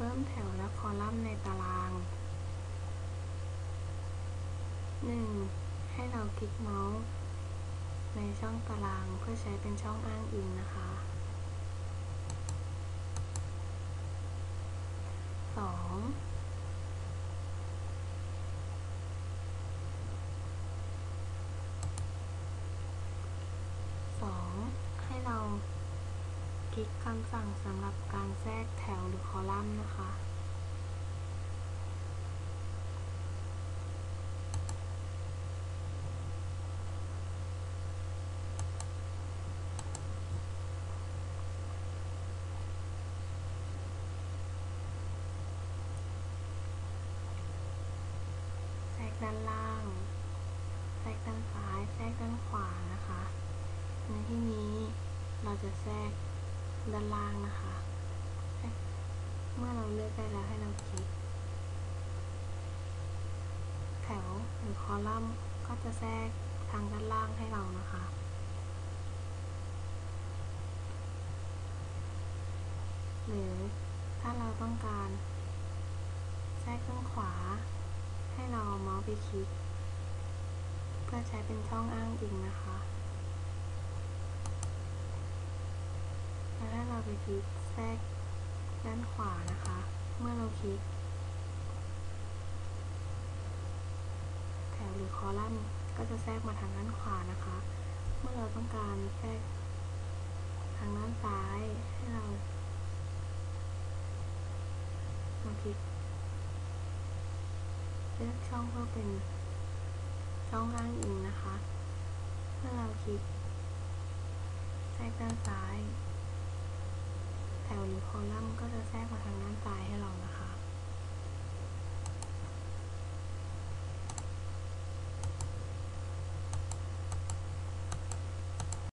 เพิ่มแถวและคอลัมน์ในตาราง 1. ให้เราคลิกเมาส์ในช่องตารางเพื่อใช้เป็นช่องอ้างอิงนะคะ 2. สองให้เราค ลิกคำสั่งสำหรับการแทรกแถวหรือคอลัมน์นะคะ แทรกด้านล่าง แทรกด้านซ้าย แทรกด้านขวานะคะ ในที่นี้เราจะแทรก ด้านล่างนะคะ เมื่อเราเลือกได้แล้วให้เราคลิก แถวหรือคอลัมน์ก็จะแทรกทางด้านล่างให้เรานะคะหรือถ้าเราต้องการแทรกข้างขวา ให้เราเมาส์ไปคลิก เพื่อใช้เป็นช่องอ้างอิงนะคะ แล้วถ้าเราไปค ลิกแทรกด้านขวานะคะ เมื่อเราคลิก แถวหรือคอลัมน์ก็จะแทรกมาทางด้านขวานะคะ เมื่อเราต้องการแทรกทางด้านซ้ายให้เรามาคลิกเลือกช่องเพื่อเป็นช่องอ้างอิงนะคะ เมื่อเราคลิกแทรกด้านซ้าย แต่วันนี้คอลัมน์ก็จะแทรกมาทางด้านซ้ายให้เรานะคะ